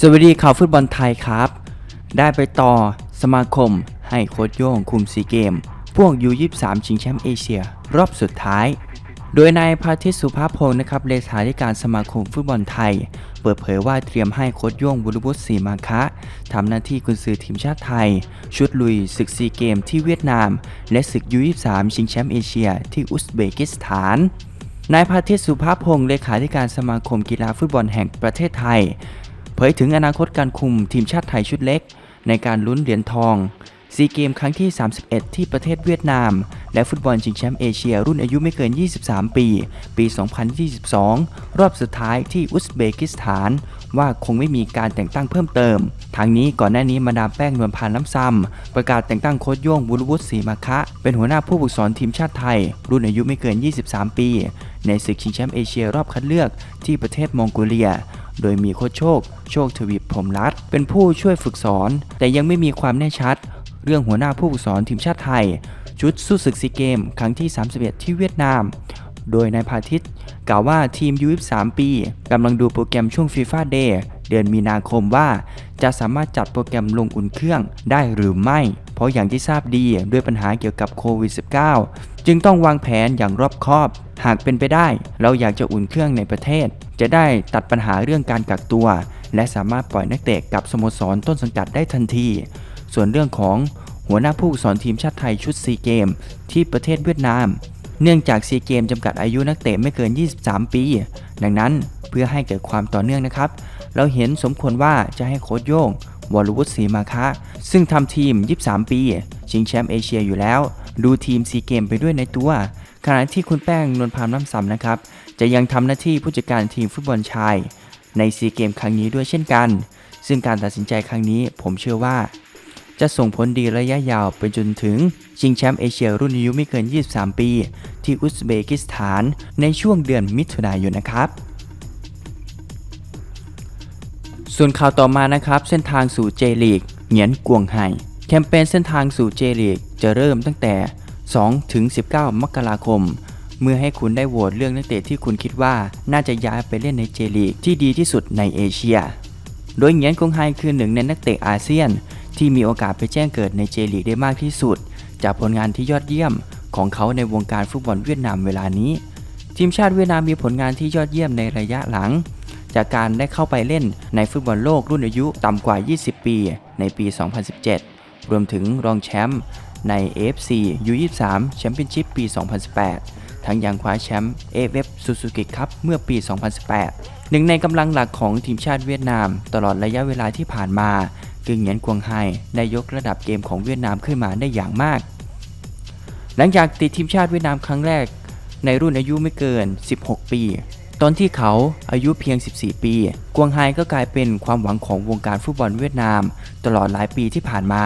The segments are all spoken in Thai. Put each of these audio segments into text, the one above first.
สวัสดีข่าวฟุตบอลไทยครับ ได้ไปต่อสมาคมให้โค้ชโย่งคุมซีเกม พวกยู23ชิงแชมป์เอเชีย รอบสุดท้าย โดยนายพาทิตสุภาพพงศ์นะครับเลขาธิการสมาคมฟุตบอลไทย เปิดเผยว่าเตรียมให้โค้ชโย่งบุรุบุตรศรีมาคะทำหน้าที่กุนซือทีมชาติไทย ชุดลุยศึกซีเกมที่เวียดนาม และศึกยู23ชิงแชมป์เอเชีย ที่อุซเบกิสถานนายพาทิตสุภาพพงศ์เลขาธิการสมาคมกีฬาฟุตบอลแห่งประเทศไทย เผยถึงอนาคตการคุมทีมชาติไทยชุดเล็ก ในการลุ้นเหรียญทองซีเกมครั้งที่ 31 ที่ประเทศเวียดนาม และฟุตบอลชิงแชมป์เอเชียรุ่นอายุไม่เกิน 23 ปี ปี 2022 รอบสุดท้ายที่อุซเบกิสถาน ว่าคงไม่มีการแต่งตั้งเพิ่มเติม ทางนี้ก่อนหน้านี้มาดามแป้งนวลพานน้ำซ้ำประกาศแต่งตั้งโค้ชโย่งบุรวุฒิศรีมาคะ เป็นหัวหน้าผู้ฝึกสอนทีมชาติไทย รุ่นอายุไม่เกิน 23 ปี ในศึกชิงแชมป์เอเชียรอบคัดเลือกที่ประเทศมองโกเลีย โดยมีโค้ชโชค โชคทวีปพรมรัตน์เป็นผู้ช่วยฝึกสอน แต่ยังไม่มีความแน่ชัด เรื่องหัวหน้าผู้ฝึกสอนทีมชาติไทย ชุดสู้ศึกซีเกม ครั้งที่ 31 ที่เวียดนาม โดยนายพาทิตกล่าวว่าทีมยู23ปีกำลังดูโปรแกรมช่วงฟีฟ่าเดย์เดือนมีนาคมว่า จะสามารถจัดโปรแกรมลงอุ่นเครื่องได้หรือไม่ เพราะอย่างที่ทราบดีด้วยปัญหาเกี่ยวกับโควิด -19 จึงต้องวางแผนอย่างรอบคอบ หากเป็นไปได้ เราอยากจะอุ่นเครื่องในประเทศ จะได้ตัดปัญหาเรื่องการกักตัว และสามารถปล่อยนักเตะกับสโมสรต้นสังกัดได้ทันที ส่วนเรื่องของหัวหน้าผู้สอนทีมชาติไทยชุดซีเกม ที่ประเทศเวียดนาม เนื่องจากซีเกมจำกัดอายุนักเตะไม่เกิน 23 ปี ดังนั้นเพื่อให้เกิดความต่อเนื่องนะครับ เราเห็นสมควรว่าจะให้โค้ชโย่งวรวุฒิศรีมาคะ ซึ่งทำทีม 23 ปี ชิงแชมป์เอเชียอยู่แล้ว ดูทีมซีเกมไปด้วยในตัว ขณะที่คุณแป้งนวลพามน้ำซ้ำนะครับ จะยังทำหน้าที่ผู้จัดการทีมฟุตบอลชาย ในซีเกมครั้งนี้ด้วยเช่นกัน ซึ่งการตัดสินใจครั้งนี้ผมเชื่อว่า จะส่งผลดีระยะยาวไปจนถึง ชิงแชมป์เอเชียรุ่นอายุไม่เกิน 23 ปี ที่อุซเบกิสถานในช่วงเดือนมิถุนายนนะครับ ส่วนข่าวต่อมานะครับ เส้นทางสู่เจลีกเหงียนกวงไห่แคมเปญเส้นทางสู่เจลีกจะเริ่มตั้งแต่ 2ถึง19 มกราคม เมื่อให้คุณได้โหวตเลือกนักเตะที่คุณคิดว่าน่าจะย้ายไปเล่นในเจลีกที่ดีที่สุดในเอเชีย โดยเหงียนกงไฮคือหนึ่งในนักเตะอาเซียน ที่มีโอกาสไปแจ้งเกิดในเจลีกได้มากที่สุด จากผลงานที่ยอดเยี่ยมของเขาในวงการฟุตบอลเวียดนามเวลานี้ ทีมชาติเวียดนามมีผลงานที่ยอดเยี่ยมในระยะหลัง จากการได้เข้าไปเล่นในฟุตบอลโลกรุ่นอายุต่ำกว่า 20 ปี ในปี 2017 รวมถึงรองแชมป์ ใน AFC U23 แชมเปี้ยนชิพปี 2018 ทั้งยังคว้าแชมป์ AFF Suzuki Cup เมื่อปี 2018 หนึ่งในกำลังหลักของทีมชาติเวียดนาม ตลอดระยะเวลาที่ผ่านมาคือเหงียนกวงไฮได้ยกระดับเกมของเวียดนามขึ้นมาได้อย่างมาก หลังจากติดทีมชาติเวียดนามครั้งแรก ในรุ่นอายุไม่เกิน 16 ปี ตอนที่เขาอายุเพียง 14 ปี กวงไฮก็กลายเป็นความหวังของวงการฟุตบอลเวียดนาม ตลอดหลายปีที่ผ่านมา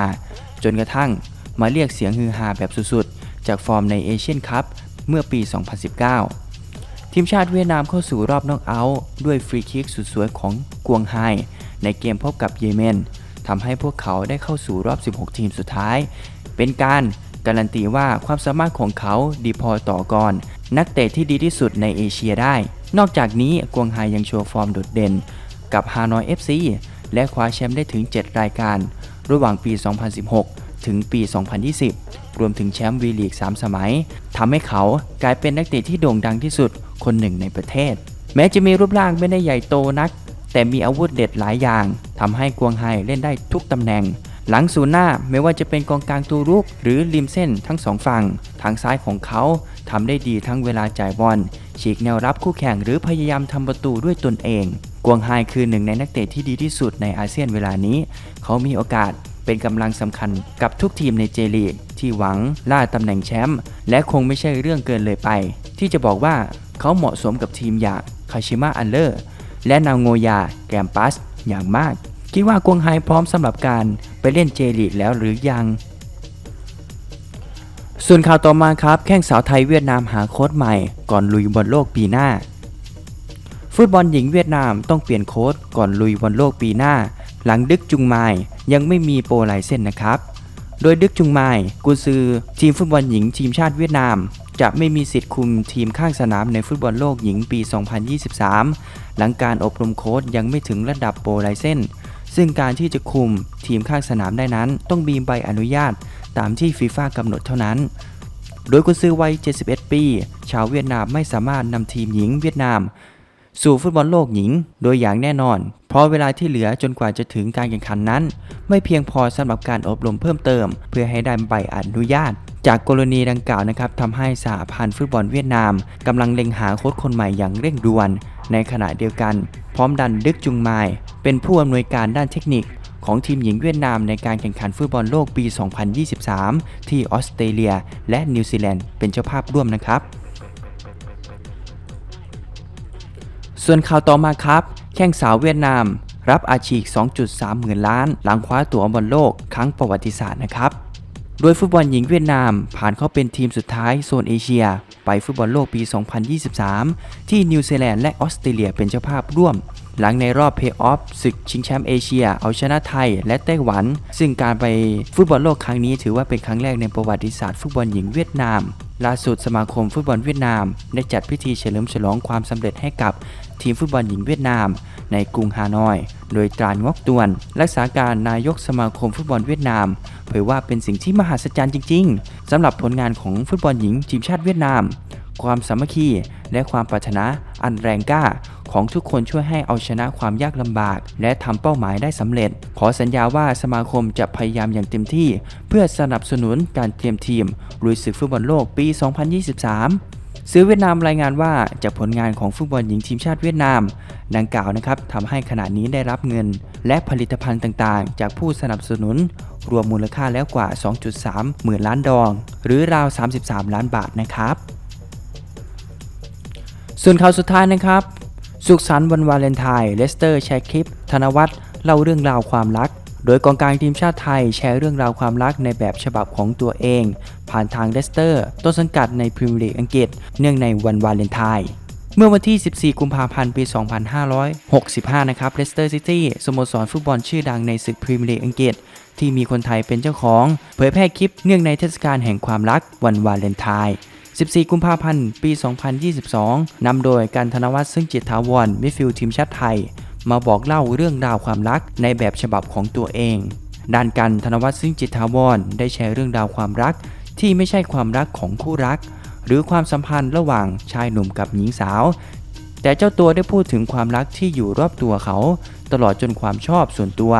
จนกระทั่ง มาเรียกเสียงฮือฮาแบบสุดๆ จากฟอร์มในเอเชียนคัพเมื่อปี 2019 ทีมชาติเวียดนามเข้าสู่รอบน็อกเอาท์ด้วยฟรีคิกสุดสวยของกวงไฮในเกมพบกับเยเมนทำให้พวกเขาได้เข้าสู่รอบ 16 ทีมสุดท้าย เป็นการการันตีว่าความสามารถของเขาดีพอต่อกรนักเตะที่ดีที่สุดในเอเชียได้ นอกจากนี้กวงไฮยังโชว์ฟอร์มโดดเด่น กับฮานอย FC และคว้าแชมป์ได้ถึง 7 รายการ ระหว่างปี 2016 ถึงปี 2020 รวมถึงแชมป์วีลีก 3 สมัย ทำให้เขากลายเป็นนักเตะที่โด่งดังที่สุดคนหนึ่งในประเทศ แม้จะมีรูปร่างไม่ได้ใหญ่โตนัก แต่มีอาวุธเด็ดหลายอย่าง ทำให้กวงไฮเล่นได้ทุกตำแหน่ง หลังศูนย์หน้าไม่ว่าจะเป็นกองกลางตัวรุก หรือริมเส้นทั้งสองฝั่ง ทางซ้ายของเขาทำได้ดีทั้งเวลาจ่ายบอลฉีกแนวรับคู่แข่งหรือพยายามทำประตูด้วยตนเอง กวงไฮคือหนึ่งในนักเตะที่ดีที่สุดในอาเซียนเวลานี้ เขามีโอกาส เป็นกำลังสำคัญกับทุกทีมในเจลีกที่หวังล่าตำแหน่งแชมป์และคงไม่ใช่เรื่องเกินเลยไป ที่จะบอกว่าเขาเหมาะสมกับทีมอย่างคาชิมะอันเลอร์และนาโงยาแกมปัสอย่างมาก คิดว่ากวงไฮพร้อมสำหรับการไปเล่นเจลีกแล้วหรือยัง ส่วนข่าวต่อมาครับแข้งสาวไทยเวียดนามหาโค้ชใหม่ก่อนลุยบอลโลกปีหน้า ฟุตบอลหญิงเวียดนามต้องเปลี่ยนโค้ชก่อนลุยบอลโลกปีหน้า หลังดึกจุงไมยยังไม่มีโปรไลเส้นนะครับ โดยดึกจุงไมยกุนซือทีมฟุตบอลหญิงทีมชาติเวียดนาม จะไม่มีสิทธิ์คุมทีมข้างสนามในฟุตบอลโลกหญิงปี 2023 หลังการอบรมโค้ชยังไม่ถึงระดับโปรไลเซนส์ซึ่งการที่จะคุมทีมข้างสนามได้นั้น ต้องมีใบอนุญาตตามที่ฟีฟ่ากำหนดเท่านั้นโดยกุนซือวัย 71 ปี ชาวเวียดนามไม่สามารถนำทีมหญิงเวียดนาม สู่ฟุตบอลโลกหญิง โดยอย่างแน่นอน เพราะเวลาที่เหลือจนกว่าจะถึงการแข่งขันนั้น ไม่เพียงพอสำหรับการอบรมเพิ่มเติม เพื่อให้ได้ใบอนุญาต จากกรณีดังกล่าวนะครับทำให้สหพันธ์ฟุตบอลเวียดนามกำลังเล็งหาโค้ชคนใหม่อย่างเร่งด่วน ในขณะเดียวกัน พร้อมดันดึกจุงไมเป็นผู้อำนวยการด้านเทคนิคของทีมหญิงเวียดนามในการแข่งขันฟุตบอลโลกปี 2023 ที่ออสเตรเลีย และนิวซีแลนด์เป็นเจ้าภาพร่วมนะครับ ส่วนข่าวต่อมาครับ แข้งสาวเวียดนาม รับอาชีพ2.3 หมื่นล้าน หลังคว้าตั๋วบอลโลกครั้งประวัติศาสตร์นะครับ โดยฟุตบอลหญิงเวียดนาม ผ่านเข้าเป็นทีมสุดท้ายโซนเอเชีย ไปฟุตบอลโลกปี 2023 ที่นิวซีแลนด์และออสเตรเลียเป็นเจ้าภาพร่วม หลังในรอบเพย์ออฟศึกชิงแชมป์เอเชีย เอาชนะไทยและไต้หวัน ซึ่งการไปฟุตบอลโลกครั้งนี้ถือว่าเป็นครั้งแรกในประวัติศาสตร์ฟุตบอลหญิงเวียดนาม ล่าสุดสมาคมฟุตบอลเวียดนาม ได้จัดพิธีเฉลิมฉลองความสำเร็จให้กับทีมฟุตบอลหญิงเวียดนาม ในกรุงฮานอย โดยตรานงอกตวน รักษาการนายกสมาคมฟุตบอลเวียดนาม เผยว่าเป็นสิ่งที่มหัศจรรย์จริง ๆสำหรับผลงานของฟุตบอลหญิงทีมชาติเวียดนาม ความสามัคคี และความปรารถนาอันแรงกล้า ของทุกคนช่วยให้เอาชนะความยากลำบาก และทำเป้าหมายได้สำเร็จ ขอสัญญาว่าสมาคมจะพยายามอย่างเต็มที่ เพื่อสนับสนุนการเตรียมทีมลุยศึกฟุตบอลโลกปี 2023ซื้อเวียดนามรายงานว่าจากผลงานของฟุตบอลหญิงทีมชาติเวียดนาม ดังกล่าวนะครับทำให้ขณะนี้ได้รับเงิน และผลิตภัณฑ์ต่างๆ จากผู้สนับสนุน รวมมูลค่าแล้วกว่า 2.3 หมื่นล้านดอง หรือราว 33 ล้านบาทนะครับ ส่วนข่าวสุดท้ายนะครับ สุขสันต์วันวาเลนไทน์เลสเตอร์แชร์คลิป ธนวัฒน์เล่าเรื่องราวความรัก โดยกองกลางทีมชาติไทยแชร์เรื่องราวความรักในแบบฉบับของตัวเอง ผ่านทางเลสเตอร์ต้นสังกัดในพรีเมียร์ลีกอังกฤษ เนื่องในวันวาเลนไทน์เมื่อวันที่ 14 กุมภาพันธ์ ปี 2565 นะครับ เลสเตอร์ซิตี้ สโมสรฟุตบอลชื่อดังในศึกพรีเมียร์ลีกอังกฤษ ที่มีคนไทยเป็นเจ้าของ เผยแพร่คลิปเนื่องในเทศกาลแห่งความรักวันวาเลนไทน์ 14 กุมภาพันธ์ ปี 2022 นำโดยการธนวัฒน์ซึ่งจิตถาวรมิฟิลทีมชาติไทย มาบอกเล่าเรื่องราวความรักในแบบฉบับของตัวเอง ด้านกันธนวัฒน์ซึ่งจิตถาวรได้แชร์เรื่องราวความรัก ที่ไม่ใช่ความรักของคู่รัก หรือความสัมพันธ์ระหว่างชายหนุ่มกับหญิงสาว แต่เจ้าตัวได้พูดถึงความรักที่อยู่รอบตัวเขา ตลอดจนความชอบส่วนตัว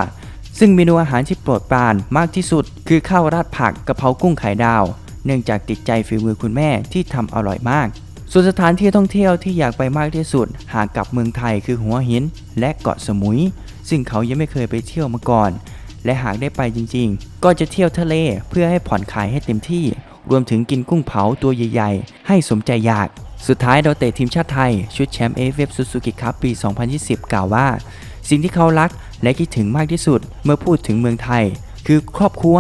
ซึ่งเมนูอาหารที่โปรดปรานมากที่สุด คือข้าวราดผักกะเพรากุ้งไข่ดาว เนื่องจากติดใจฝีมือคุณแม่ที่ทำอร่อยมาก ส่วนสถานที่ท่องเที่ยวที่อยากไปมากที่สุดหากกลับเมืองไทยคือหัวหินและเกาะสมุย ซึ่งเขายังไม่เคยไปเที่ยวมาก่อน และหากได้ไปจริง ๆ ก็จะเที่ยวทะเลเพื่อให้ผ่อนคลายให้เต็มที่ รวมถึงกินกุ้งเผาตัวใหญ่ ๆ ให้สมใจอยากสุดท้ายดาวเตะทีมชาติไทย ชุดแชมป์เอฟเอฟซูซูกิคัพปี 2020 กล่าวว่า สิ่งที่เขารักและคิดถึงมากที่สุด เมื่อพูดถึงเมืองไทย คือครอบครัว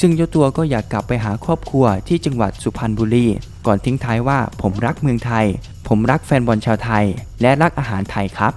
ซึ่งเจ้าตัวก็อยากกลับไปหาครอบครัวที่จังหวัดสุพรรณบุรี ก่อนทิ้งท้ายว่าผมรักเมืองไทย ผมรักแฟนบอลชาวไทย และรักอาหารไทยครับ